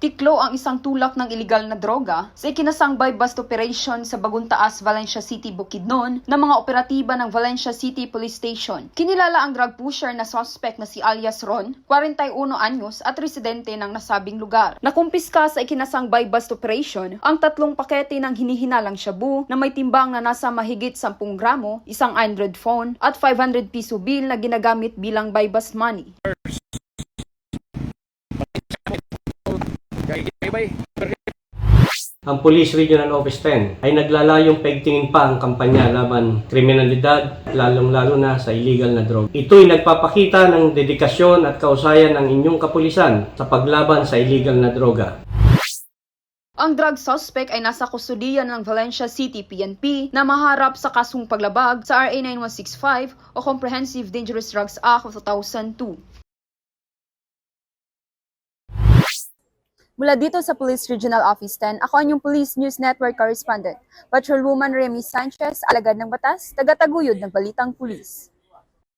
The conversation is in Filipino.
Tiklo ang isang tulak ng iligal na droga sa ikinasangbay bust operation sa Baguntaas, Valencia City, Bukidnon ng mga operatiba ng Valencia City Police Station. Kinilala ang drug pusher na suspect na si alias Ron, 41 anyos at residente ng nasabing lugar. Nakumpiska sa ikinasangbay bust operation ang tatlong pakete ng hinihinalang shabu na may timbang na nasa mahigit 10 gramo, isang Android phone at 500 piso bill na ginagamit bilang buy bust money. Ang Police Regional Office 10 ay naglalayong pegtingin pa ang kampanya laban kriminalidad, lalong-lalo na sa illegal na drug. Ito'y nagpapakita ng dedikasyon at kausayan ng inyong kapulisan sa paglaban sa illegal na droga. Ang drug suspect ay nasa kustudiyan ng Valencia City PNP na maharap sa kasong paglabag sa RA 9165 o Comprehensive Dangerous Drugs Act of 2002. Mula dito sa Police Regional Office 10, ako ang yung Police News Network correspondent, Patrolwoman Remy Sanchez, alagad ng batas, taga-taguyod ng Balitang Pulis.